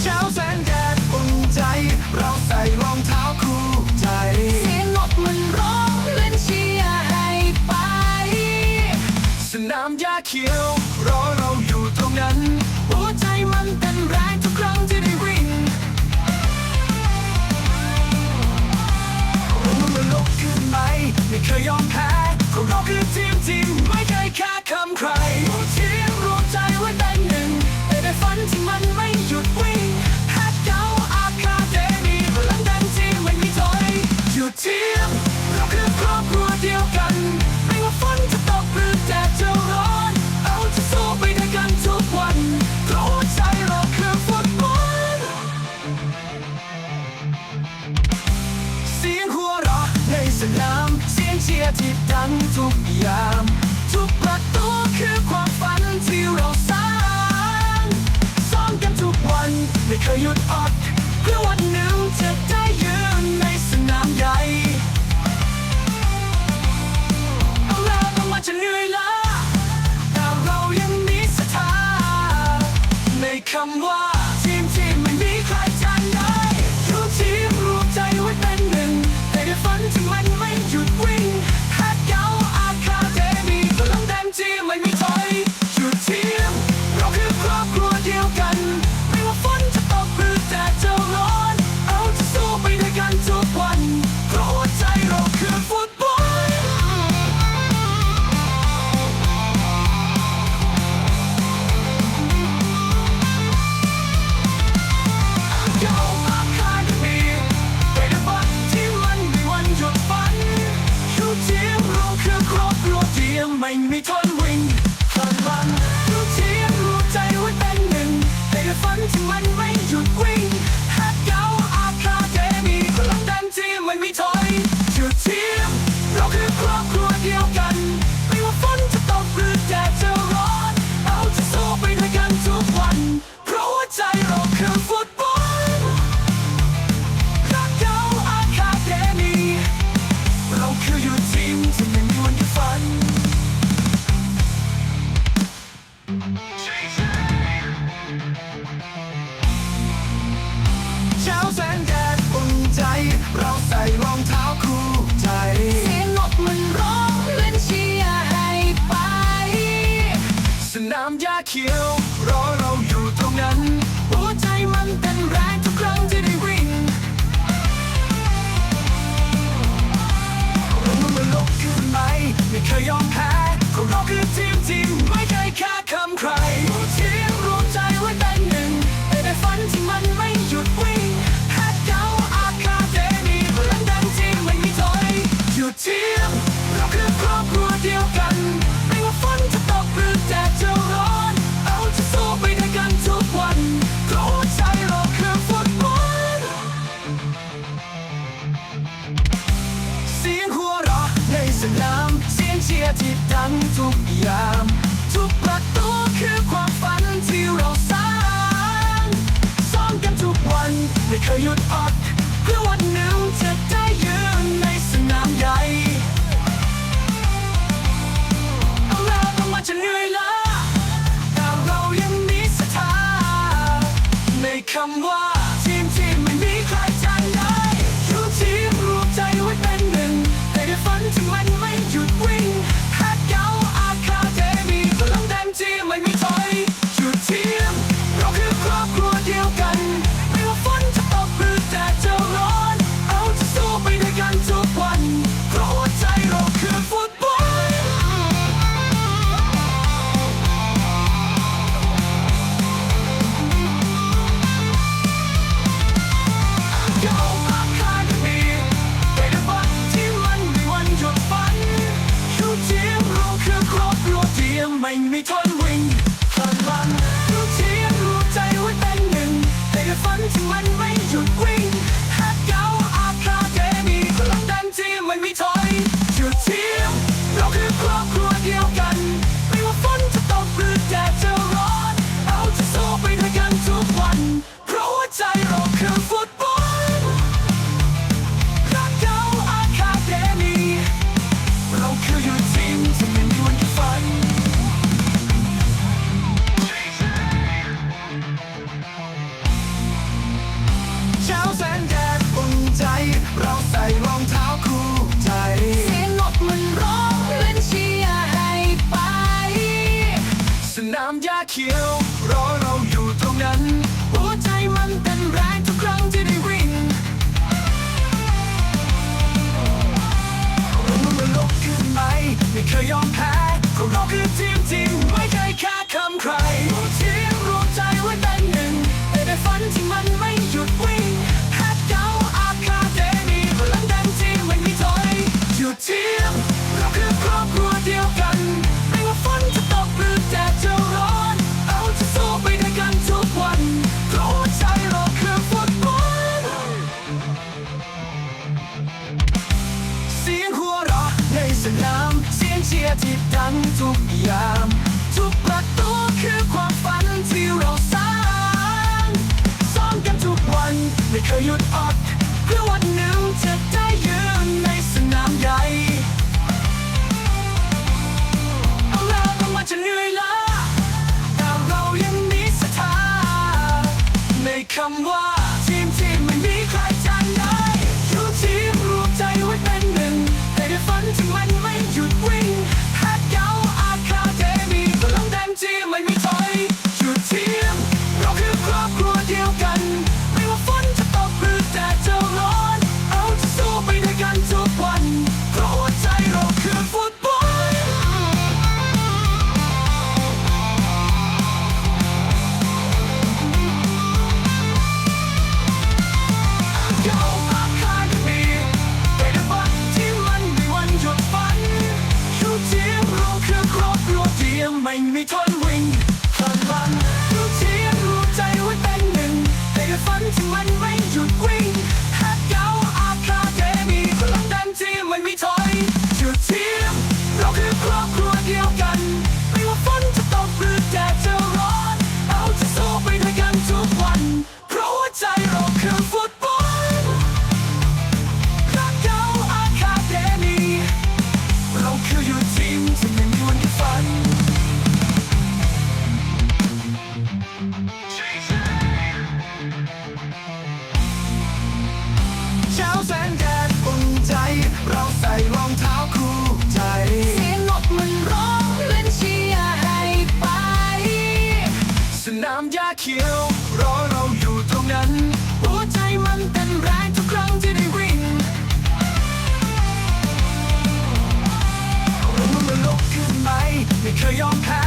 เช้าแสนแดดอุ่นใจ เราใส่รองเท้าคู่ใจ เสียงนกมันร้องเล่นเชียร์ให้ไป สนามหญ้าเขียวรอเราอยู่ตรงนั้น ยอมแพ้พวเราคือทีมทีมไม่เคยแค่คำใครรวมทีมรวมใจไว้เป็นหนึ่งแต่ในฝันที่มันไม่หยุดวิ่งแฮกเดาอาคาเดมีพลังเต็มที่ไม่มีถอยหยุดทีมเราคือครอบครัวเดียวกัน ไม่ว่าฝนจะตกหรือแดดจะร้อน เอาจะสู้ไปด้วยกันทุกวันเพราะหัวใจเราคือฟุตบอลเสียงหัวเราะในสนาม เชียร์ที่ดังทุกยาม ทุกประตูคือความฝันที่เราสร้างซ้อมกันทุกวันไม่เคยหยุดออกเพื่อวันหนึ่งจะได้ยืนในสนามใหญ่เอาแล้งมาจะเหนื่อยล้าแต่เรายังมีศรัทธาในคำว่า like you. Hey, you are. ขียวรอเราอยู่ตรงนั้น หัวใจมันเต้นแรงทุกครั้งที่ได้วิ่งเรามันลบขึ้นไหมไม่เคยยอมแพ้ ทุกยาม ทุกประตูคือความฝันที่เราสร้างซ้อมกันทุกวัน ไม่เคยหยุดออก รองเท้าคู่ใจงนกมันร้องเล่นชียรให้ไป สนามหญ้าเขียว รอเราอยู่ตรงนั้น หัวใจมันเต้นแรงทุกครั้งที่ได้วิ่งเรามันลกขึ้นไหไม่เคยยอมแพ้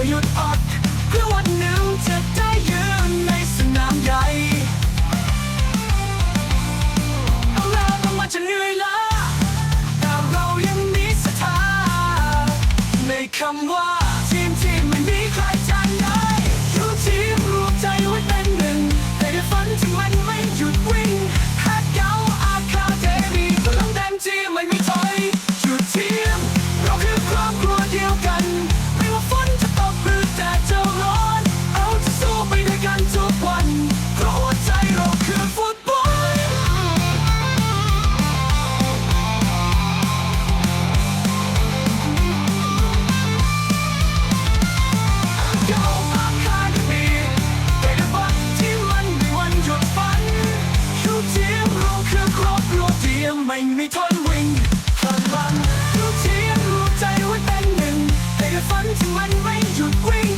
อหยุดอดเพื่อวันหนึ่งจะได้ยืนในสนามใหญ่เอาแล้วบางวัจะเหนื่อยล้าแต่เรายังมีศรัทธาในคำว่า ไม่มีทนวิ่งตอนวังรู้เชียงรู้ใจว่าเป็นหนึ่งแต่ก็ฝันที่มันไม่หยุดวิ่ง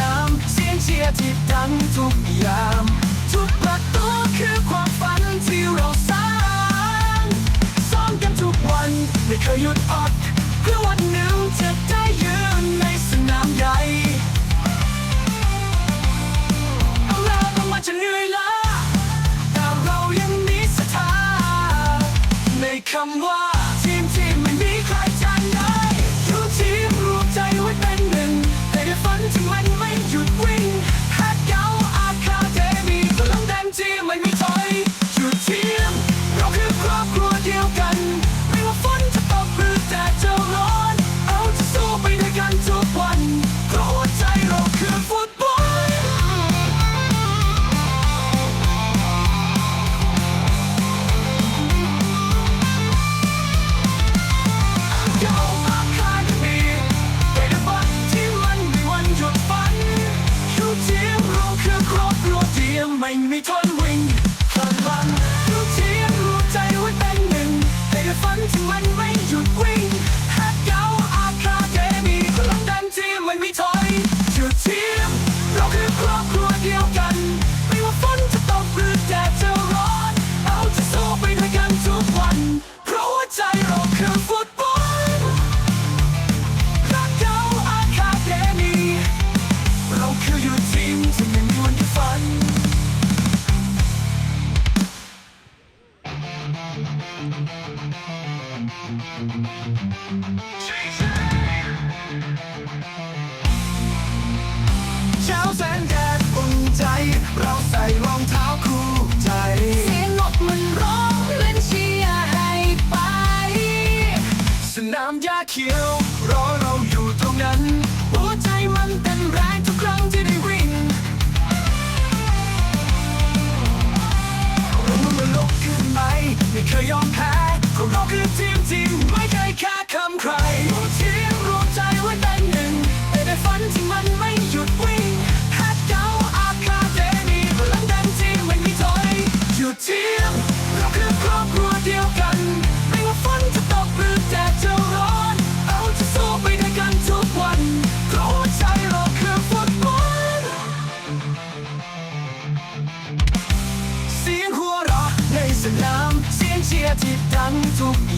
นามเสียงเชียร์ที่ดังทุกยาม ทุกประตูคือความฝันที่เราสร้างซ้อมกันทุกวันไม่เคยหยุดออกเพื่อวันหนึ่งจะได้ยืนในสนามใหญ่เอาแล้วต้องมาจะเหนื่อยละแต่เรายังมีศรัทธาในคำว่าังทุก